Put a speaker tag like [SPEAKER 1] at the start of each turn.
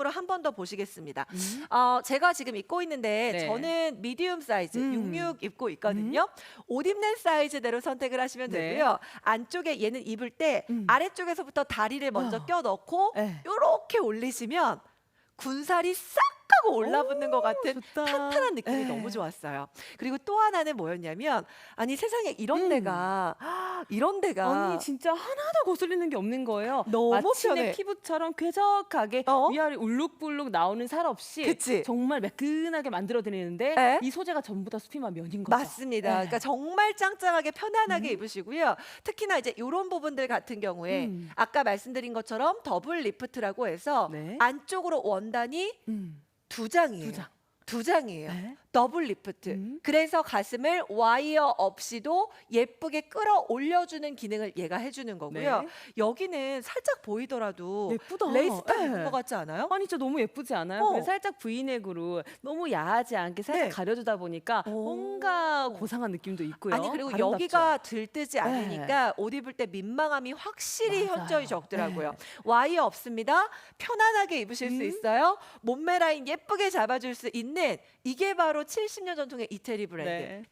[SPEAKER 1] 으로 한 번 더 보시겠습니다.
[SPEAKER 2] 음.
[SPEAKER 1] 어, 제가 지금 입고 있는데
[SPEAKER 2] 네.
[SPEAKER 1] 저는 미디움 사이즈
[SPEAKER 2] 음.
[SPEAKER 1] 66 입고 있거든요. 옷 입는 사이즈대로 선택을 하시면
[SPEAKER 2] 네.
[SPEAKER 1] 되고요. 안쪽에 얘는 입을 때
[SPEAKER 2] 음.
[SPEAKER 1] 아래쪽에서부터 다리를 먼저
[SPEAKER 2] 어.
[SPEAKER 1] 껴 넣고
[SPEAKER 2] 네.
[SPEAKER 1] 이렇게 올리시면 군살이 싹 하고 올라붙는 것 같은
[SPEAKER 2] 좋다.
[SPEAKER 1] 탄탄한 느낌이
[SPEAKER 2] 네.
[SPEAKER 1] 너무 좋았어요. 그리고 또 하나는 뭐였냐면 아니 세상에 이런
[SPEAKER 2] 음.
[SPEAKER 1] 데가 이런 데가
[SPEAKER 2] 아니 진짜 하나도 거슬리는 게 없는 거예요.
[SPEAKER 1] 너무
[SPEAKER 2] 마치
[SPEAKER 1] 편해.
[SPEAKER 2] 내 피부처럼 쾌적하게
[SPEAKER 1] 어?
[SPEAKER 2] 위아래 울룩불룩 나오는 살 없이
[SPEAKER 1] 그치?
[SPEAKER 2] 정말 매끈하게 만들어 드리는데
[SPEAKER 1] 네.
[SPEAKER 2] 이 소재가 전부 다 수피만 면인 거죠.
[SPEAKER 1] 맞습니다.
[SPEAKER 2] 네.
[SPEAKER 1] 그러니까 정말 짱짱하게 편안하게 입으시고요. 특히나 이제 이런 부분들 같은 경우에
[SPEAKER 2] 음.
[SPEAKER 1] 아까 말씀드린 것처럼 더블 리프트라고 해서
[SPEAKER 2] 네.
[SPEAKER 1] 안쪽으로 원단이
[SPEAKER 2] 음.
[SPEAKER 1] 두 장이에요.
[SPEAKER 2] 두 장.
[SPEAKER 1] 두 장이에요.
[SPEAKER 2] 네.
[SPEAKER 1] 더블 리프트.
[SPEAKER 2] 음.
[SPEAKER 1] 그래서 가슴을 와이어 없이도 예쁘게 끌어올려주는 기능을 얘가 해주는 거고요.
[SPEAKER 2] 네.
[SPEAKER 1] 여기는 살짝 보이더라도
[SPEAKER 2] 예쁘다.
[SPEAKER 1] 레이스 딱
[SPEAKER 2] 네.
[SPEAKER 1] 입은 것 같지 않아요?
[SPEAKER 2] 아니 진짜 너무 예쁘지 않아요?
[SPEAKER 1] 어.
[SPEAKER 2] 그래서 살짝 V넥으로 너무 야하지 않게 살짝
[SPEAKER 1] 네.
[SPEAKER 2] 가려주다 보니까
[SPEAKER 1] 오.
[SPEAKER 2] 뭔가 고상한 느낌도 있고요.
[SPEAKER 1] 아니 그리고
[SPEAKER 2] 아름답죠?
[SPEAKER 1] 여기가 들뜨지
[SPEAKER 2] 네.
[SPEAKER 1] 않으니까 옷 입을 때 민망함이 확실히
[SPEAKER 2] 맞아요.
[SPEAKER 1] 현저히 적더라고요.
[SPEAKER 2] 네.
[SPEAKER 1] 와이어 없습니다. 편안하게 입으실 수
[SPEAKER 2] 음.
[SPEAKER 1] 있어요. 몸매 라인 예쁘게 잡아줄 수 있는 이게 바로 70년 전통의 이태리 브랜드.
[SPEAKER 2] 네.